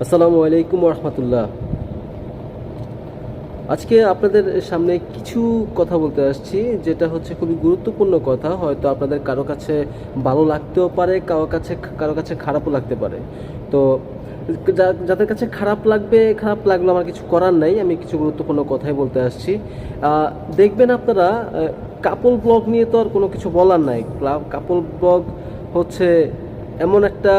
আসসালামু আলাইকুম রহমতুল্লাহ আজকে আপনাদের সামনে কিছু কথা বলতে আসছি, যেটা হচ্ছে খুবই গুরুত্বপূর্ণ কথা, হয়তো আপনাদের কারও কাছে ভালো লাগতেও পারে, কারও কাছে কারও কাছে খারাপও লাগতে পারে। তো যাদের কাছে খারাপ লাগবে, খারাপ লাগল আমার কিছু করার নাই, আমি কিছু গুরুত্বপূর্ণ কথাই বলতে আসছি। দেখবেন আপনারা কাপল ব্লগ নিয়ে তো আর কোনো কিছু বলার নাই। কাপল ব্লগ হচ্ছে এমন একটা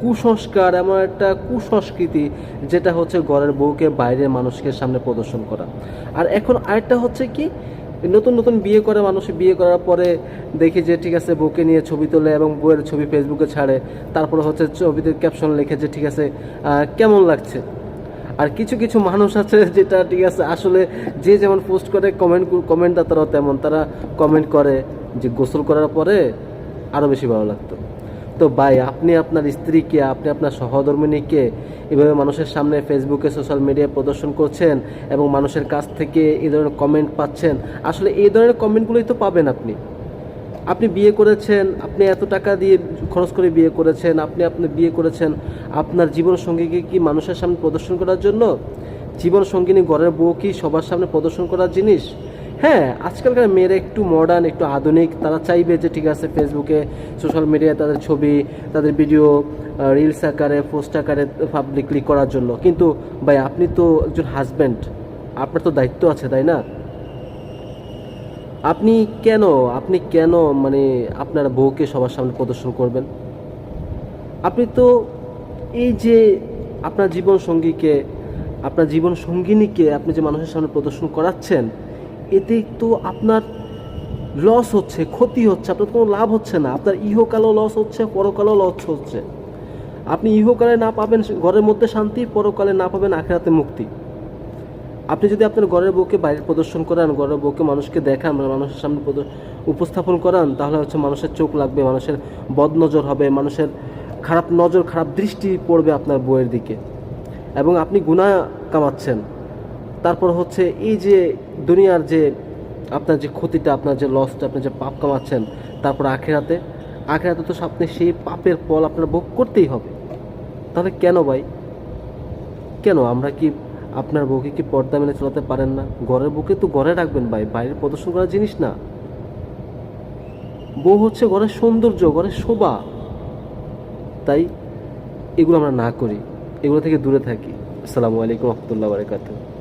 কুসংস্কার, এমন একটা কুসংস্কৃতি যেটা হচ্ছে ঘরের বউকে বাইরের মানুষকে সামনে প্রদর্শন করা। আর এখন আরেকটা হচ্ছে কি, নতুন নতুন বিয়ে করে মানুষ বিয়ে করার পরে দেখি যে ঠিক আছে বউকে নিয়ে ছবি তোলে এবং বউয়ের ছবি ফেসবুকে ছাড়ে, তারপরে হচ্ছে ছবিতে ক্যাপশন লিখে যে ঠিক আছে কেমন লাগছে? আর কিছু কিছু মানুষ আছে যেটা ঠিক আছে আসলে যে যেমন পোস্ট করে কমেন্ট কমেন্টদাতারাও তেমন। তারা কমেন্ট করে যে গোসল করার পরে আরও বেশি ভালো লাগতো। তো ভাই, আপনি আপনার স্ত্রীকে, আপনি আপনার সহধর্মিনীকে এভাবে মানুষের সামনে ফেসবুকে সোশ্যাল মিডিয়ায় প্রদর্শন করছেন এবং মানুষের কাছ থেকে এই ধরনের কমেন্ট পাচ্ছেন, আসলে এই ধরনের কমেন্টগুলোই তো পাবেন আপনি। আপনি বিয়ে করেছেন, আপনি এত টাকা দিয়ে খরচ করে বিয়ে করেছেন, আপনি আপনি বিয়ে করেছেন, আপনার জীবন সঙ্গীকে কি মানুষের সামনে প্রদর্শন করার জন্য? জীবন সঙ্গিনী ঘরের বউ কি সবার সামনে প্রদর্শন করার জিনিস? হ্যাঁ আজকালকার মেয়েরা একটু মডার্ন একটু আধুনিক। তারা চাইবে যে ঠিক আছে ফেসবুকে সোশ্যাল মিডিয়ায় তাদের ছবি, তাদের ভিডিও রিলস আকারে পোস্ট আকারে পাবলিকলি করার জন্য। কিন্তু ভাই, আপনি তো একজন হাজব্যান্ড আপনার তো দায়িত্ব আছে, তাই না? আপনি কেন আপনি কেন মানে আপনার বউকে সবার সামনে প্রদর্শন করবেন? আপনি তো এই যে আপনার জীবন সঙ্গীকে আপনার জীবন সঙ্গিনীকে আপনি যে মানুষের সামনে প্রদর্শন করাচ্ছেন এতে তো আপনার লস হচ্ছে, ক্ষতি হচ্ছে, আপনার কোনো লাভ হচ্ছে না। আপনার ইহকালও লস হচ্ছে, পরকালও লস হচ্ছে। আপনি ইহকালে না পাবেন ঘরের মধ্যে শান্তি, পরকালে না পাবেন আখেরাতে মুক্তি। আপনি যদি আপনার ঘরের বউকে বাইরে প্রদর্শন করান, ঘরের বউকে মানুষকে দেখান মানে মানুষের সামনে উপস্থাপন করান, তাহলে হচ্ছে মানুষের চোখ লাগবে, মানুষের বদনজর হবে, মানুষের খারাপ নজর, খারাপ দৃষ্টি পড়বে আপনার বউয়ের দিকে। এবং আপনি গুণা কামাচ্ছেন। তারপর হচ্ছে এই যে দুনিয়ার যে আপনার যে ক্ষতিটা, আপনার যে লসটা আপনি যে পাপ কামাচ্ছেন, তারপর আখেরাতে আখেরাতে তো আপনি সেই পাপের ফল আপনার ভোগ করতেই হবে। তাহলে কেন ভাই? কেন? আমরা কি আপনার বউকে কি পর্দা মেনে চলাতে পারেন না? ঘরের বউকে তো ঘরে রাখবেন ভাই, বাইরে প্রদর্শন করার জিনিস না। বউ হচ্ছে ঘরের সৌন্দর্য, ঘরের শোভা। তাই এগুলো আমরা না করি, এগুলো থেকে দূরে থাকি। আসসালামু আলাইকুম রহমতুল্লাহ বারকাতুহ।